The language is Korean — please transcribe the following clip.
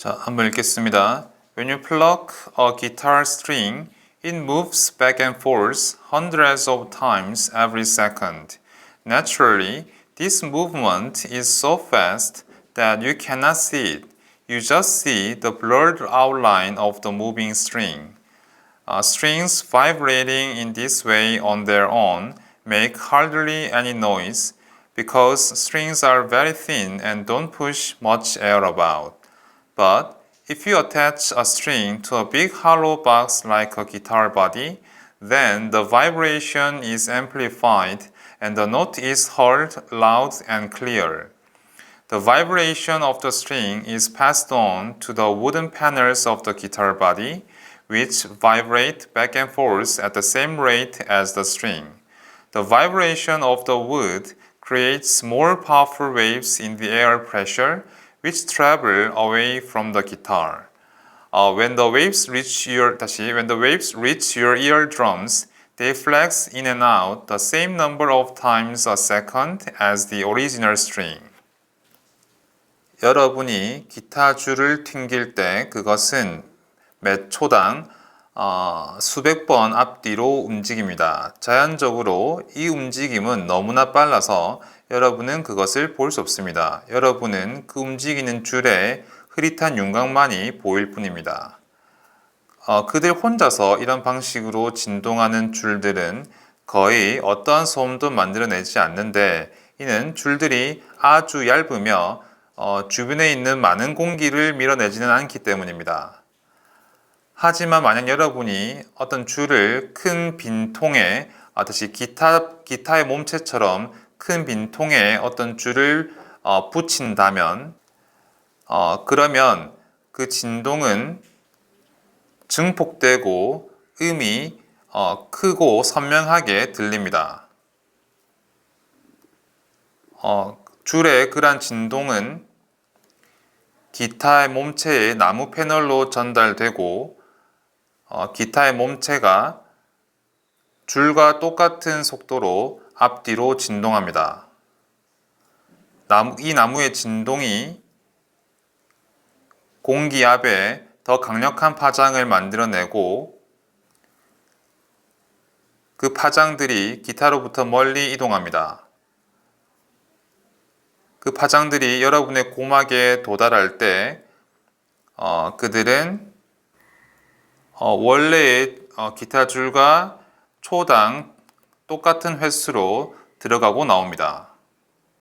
자, 한번 읽겠습니다. When you pluck a guitar string, it moves back and forth hundreds of times every second. Naturally, this movement is so fast that you cannot see it. You just see the blurred outline of the moving string. Uh, strings vibrating in this way on their own make hardly any noise because strings are very thin and don't push much air about. But if you attach a string to a big hollow box like a guitar body, then the vibration is amplified and the note is heard loud and clear. The vibration of the string is passed on to the wooden panels of the guitar body, which vibrate back and forth at the same rate as the string. The vibration of the wood creates more powerful waves in the air pressure, which travel away from the guitar. Uh, when the waves reach your 다시 when the waves reach your eardrums, they flex in and out the same number of times a second as the original string. 여러분이 기타 줄을 튕길 때 그것은 몇 초당 어, 수백 번 앞뒤로 움직입니다. 자연적으로 이 움직임은 너무나 빨라서 여러분은 그것을 볼 수 없습니다. 여러분은 그 움직이는 줄에 흐릿한 윤곽만이 보일 뿐입니다. 어, 그들 혼자서 이런 방식으로 진동하는 줄들은 거의 어떠한 소음도 만들어내지 않는데 이는 줄들이 아주 얇으며 어, 주변에 있는 많은 공기를 밀어내지는 않기 때문입니다. 하지만 만약 여러분이 어떤 줄을 큰 빈통에 아, 다시 기타 기타의 몸체처럼 큰 빈통에 어떤 줄을 어, 붙인다면 어, 그러면 그 진동은 증폭되고 음이 어, 크고 선명하게 들립니다. 어, 줄의 그러한 진동은 기타의 몸체의 나무 패널로 전달되고 어, 기타의 몸체가 줄과 똑같은 속도로 앞뒤로 진동합니다. 이 나무의 진동이 공기압에 더 강력한 파장을 만들어내고 그 파장들이 기타로부터 멀리 이동합니다. 그 파장들이 여러분의 고막에 도달할 때 어, 그들은 어, 원래의 어, 기타 줄과 초당 똑같은 횟수로 들어가고 나옵니다.